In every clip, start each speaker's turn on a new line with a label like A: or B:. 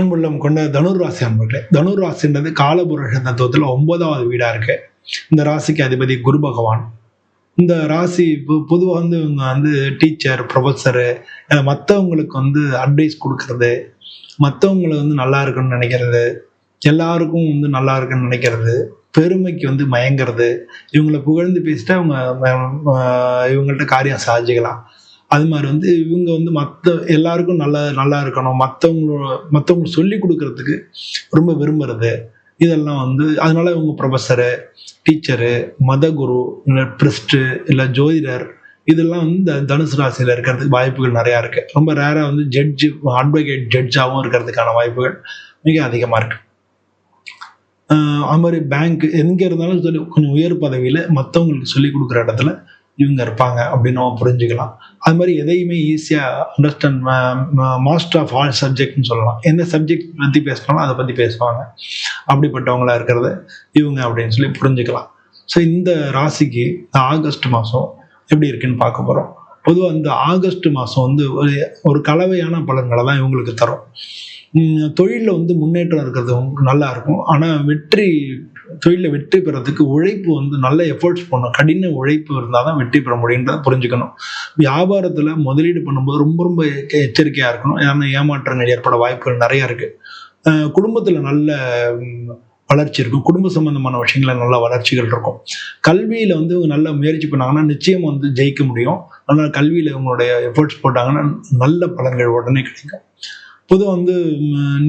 A: அன்புள்ளம் கொண்ட தனுர் ராசி அன்பர்களே தனுர் காலபுருஷ தத்துவத்தில் ஒன்பதாவது வீடாக இருக்கு. இந்த ராசிக்கு அதிபதி குரு பகவான். இந்த ராசி பொதுவாக வந்து இவங்க வந்து டீச்சர் ப்ரொஃபஸரு மற்றவங்களுக்கு வந்து அட்வைஸ் கொடுக்கறது. மற்றவங்களை வந்து நல்லா இருக்குன்னு நினைக்கிறது. எல்லாருக்கும் வந்து நல்லா இருக்குன்னு நினைக்கிறது. பெருமைக்கு வந்து மயங்கிறது. இவங்களை புகழ்ந்து பேசிட்டு அவங்க இவங்கள்ட்ட காரியம் சாதிக்கலாம் அது மாதிரி வந்து இவங்க வந்து மற்ற எல்லாருக்கும் நல்லா நல்லா இருக்கணும். மற்றவங்களோட மற்றவங்களுக்கு சொல்லி கொடுக்கறதுக்கு ரொம்ப விரும்புறது. இதெல்லாம் வந்து அதனால இவங்க ப்ரொஃபஸரு டீச்சரு மதகுரு இல்லை பிரிஸ்ட்டு இல்லை ஜோதிடர் இதெல்லாம் வந்து தனுசு ராசியில் இருக்கிறதுக்கு வாய்ப்புகள் நிறையா இருக்கு. ரொம்ப ரேராக வந்து ஜட்ஜு அட்வொகேட் ஜட்ஜாகவும் இருக்கிறதுக்கான வாய்ப்புகள் மிக அதிகமாக இருக்கு. அது மாதிரி பேங்க் எங்கே இருந்தாலும் சொல்லி கொஞ்சம் உயர் பதவியில் மற்றவங்களுக்கு சொல்லி கொடுக்குற இடத்துல இவங்க இருப்பாங்க அப்படின்னு நம்ம புரிஞ்சுக்கலாம். அது மாதிரி எதையுமே ஈஸியாக அண்டர்ஸ்டாண்ட் மாஸ்டர் ஆஃப் ஆல் சப்ஜெக்ட்னு சொல்லலாம். எந்த சப்ஜெக்ட் பற்றி பேசணும் அதை பற்றி பேசுவாங்க. அப்படிப்பட்டவங்களா இருக்கிறது இவங்க அப்படின்னு சொல்லி புரிஞ்சுக்கலாம். ஸோ இந்த ராசிக்கு இந்த ஆகஸ்ட் மாதம் எப்படி இருக்குன்னு பார்க்க போகிறோம் பொதுவாக இந்த ஆகஸ்ட் மாதம் வந்து ஒரு ஒரு கலவையான பலன்களை தான் இவங்களுக்கு தரும். தொழிலில் வந்து முன்னேற்றம் இருக்கிறது நல்லா இருக்கும். ஆனால் வெற்றி தொழிலில் வெற்றி பெறதுக்கு உழைப்பு வந்து நல்ல எஃபர்ட்ஸ் பண்ணணும் கடின உழைப்பு இருந்தால் தான் வெற்றி பெற முடியுன்றதை புரிஞ்சுக்கணும். வியாபாரத்தில் முதலீடு பண்ணும்போது ரொம்ப ரொம்ப எச்சரிக்கையாக இருக்கணும். ஏன்னா ஏமாற்றங்கள் ஏற்பட வாய்ப்புகள் நிறையா இருக்குது குடும்பத்தில் நல்ல வளர்ச்சி இருக்கும். குடும்ப சம்பந்தமான விஷயங்கள நல்ல வளர்ச்சிகள் இருக்கும். கல்வியில் வந்து இவங்க நல்ல முயற்சி பண்ணாங்கன்னா நிச்சயம் வந்து ஜெயிக்க முடியும். அதனால் கல்வியில் இவங்களுடைய எஃபர்ட்ஸ் போட்டாங்கன்னா நல்ல பலன்கள் உடனே கிடைக்கும். பொதுவாக வந்து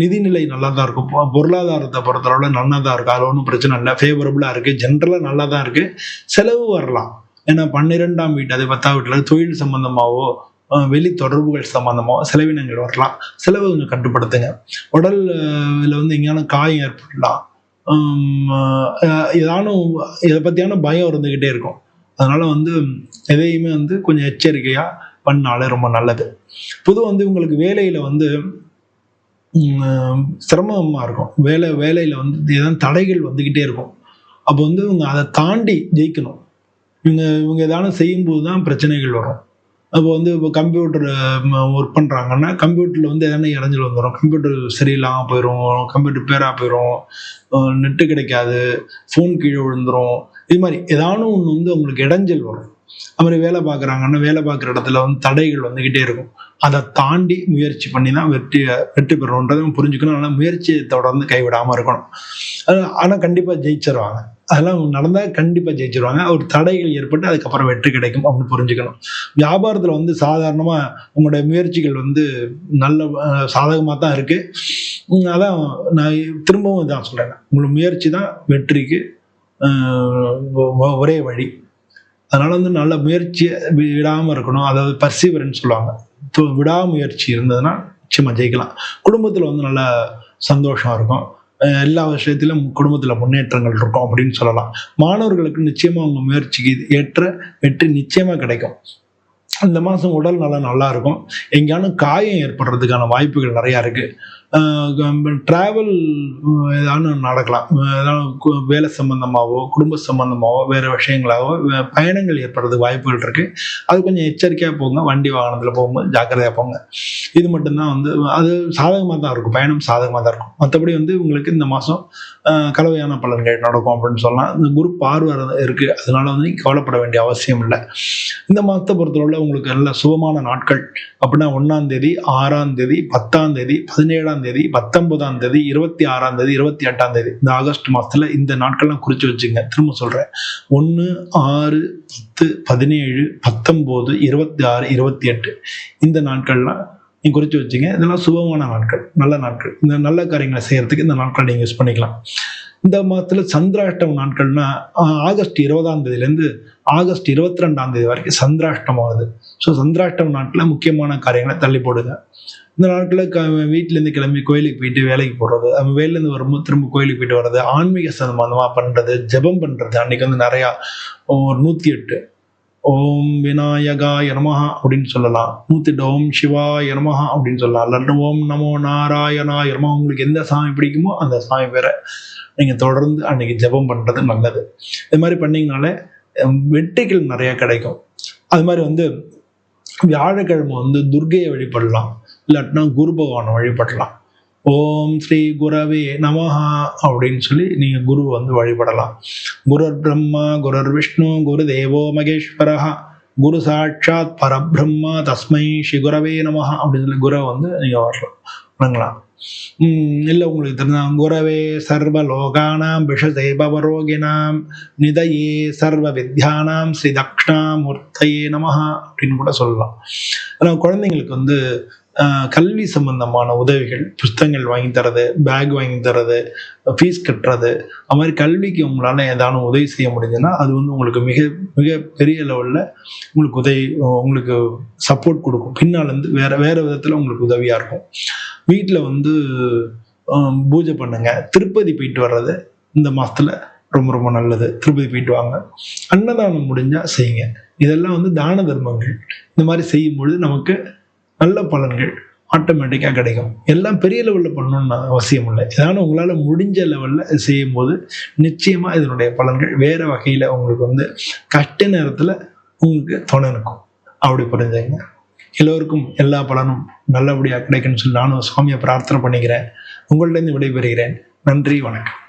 A: நிதிநிலை நல்லா தான் இருக்கும் பொருளாதாரத்தை பொறுத்தளவில் நல்லா தான் இருக்கும் அதில் ஒன்றும் பிரச்சனை இல்லை. ஃபேவரபுளாக இருக்குது ஜென்ரலாக நல்லா தான் இருக்குது செலவு வரலாம். ஏன்னா பன்னிரெண்டாம் வீட்டு அது பத்தாம் வீட்டில் தொழில் சம்பந்தமாகவோ வெளி தொடர்புகள் சம்பந்தமாக செலவினங்கள் வரலாம். செலவு கொஞ்சம் கட்டுப்படுத்துங்க. உடல் வந்து எங்கேயான காயம் ஏற்படலாம். ஏதானும் இதை பற்றியான பயம் இருந்துக்கிட்டே இருக்கும். அதனால் வந்து எதையுமே வந்து கொஞ்சம் எச்சரிக்கையாக பண்ணாலே ரொம்ப நல்லது. பொதுவாக வந்து உங்களுக்கு வேலையில் வந்து சிரமமாக இருக்கும். வேலை வேலையில் வந்து ஏதாவது தடைகள் வந்துக்கிட்டே இருக்கும். அப்போ வந்து இவங்க அதை தாண்டி ஜெயிக்கணும். இவங்க இவங்க ஏதாவது செய்யும்போது தான் பிரச்சனைகள் வரும். அப்போ வந்து இப்போ கம்ப்யூட்டர் ஒர்க் பண்ணுறாங்கன்னா கம்ப்யூட்டரில் வந்து எதனா இடைஞ்சல் வந்துடும் கம்ப்யூட்டர் சரியில்லாமல் போயிடும் கம்ப்யூட்டர் பேராக போயிடும் நெட்டு கிடைக்காது. ஃபோன் கீழே விழுந்துரும். இது மாதிரி ஏதாவது ஒன்று வந்து உங்களுக்கு இடைஞ்சல் வரும். மாதிரி வேலை பார்க்குறாங்கன்னா வேலை பார்க்குற இடத்துல வந்து தடைகள் வந்துக்கிட்டே இருக்கும். அதை தாண்டி முயற்சி பண்ணி தான் வெற்றி வெற்றி பெறணுன்றதை புரிஞ்சுக்கணும். ஆனால் முயற்சியை தொடர்ந்து கைவிடாமல் இருக்கணும். ஆனால் கண்டிப்பாக ஜெயிச்சிருவாங்க. அதெல்லாம் நடந்தால் கண்டிப்பாக ஜெயிச்சிருவாங்க. ஒரு தடைகள் ஏற்பட்டு அதுக்கப்புறம் வெற்றி கிடைக்கும் அப்படின்னு புரிஞ்சுக்கணும். வியாபாரத்தில் வந்து சாதாரணமாக உங்களுடைய முயற்சிகள் வந்து நல்ல சாதகமாக தான் இருக்குது அதான் நான் திரும்பவும் இதான் சொல்கிறேன் உங்களோட முயற்சி தான் வெற்றிக்கு ஒ- ஒரே வழி. அதனால வந்து நல்ல முயற்சியை விடாமல் இருக்கணும். அதாவது பர்சிவரன்ஸ் சொல்லுவாங்க. து- விடாமுயற்சி இருந்ததுன்னா நிச்சயமாக ஜெயிக்கலாம். குடும்பத்தில் வந்து நல்ல சந்தோஷம் இருக்கும். எல்லா விஷயத்திலும் குடும்பத்தில் முன்னேற்றங்கள் இருக்கும் அப்படின்னு சொல்லலாம். மாணவர்களுக்கு நிச்சயமாக அவங்க முயற்சிக்கு ஏற்ற வெற்றி நிச்சயமாக கிடைக்கும். இந்த மாதம் உடல் நல்லா நல்லா இருக்கும். எங்கேயானும் காயம் ஏற்படுறதுக்கான வாய்ப்புகள் நிறையா இருக்குது ட்ராவல் ஏதாவது நடக்கலாம். ஏதாவது வேலை சம்பந்தமாகவோ குடும்ப சம்பந்தமாகவோ வேறு விஷயங்களாகவோ பயணங்கள் ஏற்படுறதுக்கு வாய்ப்புகள் இருக்குது அது கொஞ்சம் எச்சரிக்கையாக போங்க. வண்டி வாகனத்தில் போகும்போது ஜாக்கிரதையாக போங்க. இது மட்டும்தான் வந்து அது சாதகமாக தான் இருக்கும். பயணம் சாதகமாக தான் இருக்கும். மற்றபடி வந்து உங்களுக்கு இந்த மாதம் கலவையான பலன்கள் நடக்கும் அப்படின்னு சொல்லலாம் இந்த குரு பார்வை இருக்குது அதனால வந்து கவலைப்பட வேண்டிய அவசியம் இல்லை. இந்த மாதத்தை பொறுத்தளவில் உங்களுக்கு நல்ல சுகமான நாட்கள் அப்படின்னா ஒன்றாம் தேதி ஆறாம் தேதி பத்தாம் தேதி பதினேழாம் தேதி பத்தொன்பதாம் தேதி இருபத்தி ஆறாம் தேதி இருபத்தி எட்டாம் தேதி இந்த ஆகஸ்ட் மாசத்துல இந்த நாட்கள்லாம் குறிச்சு வச்சுங்க. திரும்ப சொல்றேன். ஒன்று ஆறு பத்து பதினேழு பத்தொம்போது இருபத்தி ஆறு இருபத்தி எட்டு இந்த நாட்கள்லாம் நீங்கள் குறித்து வச்சுங்க. இதெல்லாம் சுபமான நாட்கள் நல்ல நாட்கள். இந்த நல்ல காரியங்களை செய்கிறதுக்கு இந்த நாட்களை நீங்கள் யூஸ் பண்ணிக்கலாம். இந்த மாதத்தில் சந்திராஷ்டம நாட்கள்னா ஆகஸ்ட் இருபதாம் தேதியிலேருந்து ஆகஸ்ட் இருபத்தி ரெண்டாம் தேதி வரைக்கும் சந்திராஷ்டம் ஆகுது ஸோ சந்திராஷ்டம நாட்டில் முக்கியமான காரியங்களை தள்ளி போடுங்க. இந்த நாட்களில் க வீட்டிலேருந்து கிளம்பி கோயிலுக்கு போயிட்டு வேலைக்கு போடுறது அவன் வேலையிலேருந்து வரும்போது திரும்ப கோயிலுக்கு போயிட்டு வர்றது ஆன்மீக சம்பந்தமாக பண்ணுறது ஜெபம் பண்ணுறது அன்றைக்கி வந்து நிறையா ஒரு நூற்றி எட்டு ஓம் விநாயகா நமஹா அப்படின்னு சொல்லலாம். நூத்திட்டு ஓம் சிவா நமஹா அப்படின்னு சொல்லலாம். இல்லாட்டி ஓம் நமோ நாராயணா நமஹா. உங்களுக்கு எந்த சாமி பிடிக்குமோ அந்த சாமி பேரை நீங்கள் தொடர்ந்து அன்னைக்கு ஜெபம் பண்ணுறது நல்லது. இது மாதிரி பண்ணிங்கனாலே அஹ், வெற்றிகள் கிடைக்கும். அது மாதிரி வந்து வியாழக்கிழமை வந்து துர்கையை வழிபடலாம். இல்லாட்டினா குரு பகவானை வழிபடலாம். ஓம் ஸ்ரீ குரவே நமஹா அப்படின்னு சொல்லி நீங்கள் குரு வந்து வழிபடலாம். குருர் பிரம்மா குருர் விஷ்ணு குரு தேவோ மகேஸ்வரஹா குரு சாட்சாத் பரபிரம்மா தஸ்மை ஸ்ரீ குரவே நமஹா அப்படின்னு சொல்லி குரு வந்து நீங்கள் வரலாம். வணங்கலாம். இல்லை உங்களுக்கு தெரிஞ்சா குரவே சர்வ லோகானாம் விஷதேபவரோகினாம் நிதையே சர்வ வித்யானாம் ஸ்ரீ தக்ஷணாமூர்த்தையே நமஹா அப்படின்னு கூட சொல்லலாம். ஆனால் குழந்தைங்களுக்கு வந்து கல்வி சம்பந்தமான உதவிகள் புஸ்தகங்கள் வாங்கி தரது பேக் வாங்கி தரது ஃபீஸ் கட்டுறது அது மாதிரி கல்விக்கு உங்களால் ஏதானும் உதவி செய்ய முடிஞ்சுன்னா அது வந்து உங்களுக்கு மிக மிக பெரிய லெவலில் உங்களுக்கு உதவி உங்களுக்கு சப்போர்ட் கொடுக்கும். பின்னால் வந்து வேற வேற விதத்தில் உங்களுக்கு உதவியாக இருக்கும். வீட்டில் வந்து பூஜை பண்ணுங்க. திருப்பதி போயிட்டு வர்றது இந்த மாதத்தில் ரொம்ப ரொம்ப நல்லது. திருப்பதி போயிட்டு வாங்க. அன்னதானம் முடிஞ்சால் செய்யுங்க. இதெல்லாம் வந்து தான தர்மங்கள். இந்த மாதிரி செய்யும்பொழுது நமக்கு நல்ல பலன்கள் ஆட்டோமேட்டிக்காக கிடைக்கும். எல்லாம் பெரிய லெவலில் பண்ணணும்னு அவசியம் இல்லை. ஏதாவது உங்களால் முடிஞ்ச லெவலில் செய்யும்போது நிச்சயமாக இதனுடைய பலன்கள் வேறு வகையில் உங்களுக்கு வந்து கஷ்ட நேரத்தில் உங்களுக்கு துணை இருக்கும் அப்படி புரிஞ்சுங்க. எல்லோருக்கும் எல்லா பலனும் நல்லபடியாக கிடைக்கும்னு சொல்லி நானும் சுவாமியை பிரார்த்தனை பண்ணிக்கிறேன். உங்கள்ட்ட இருந்து விடைபெறுகிறேன். நன்றி வணக்கம்.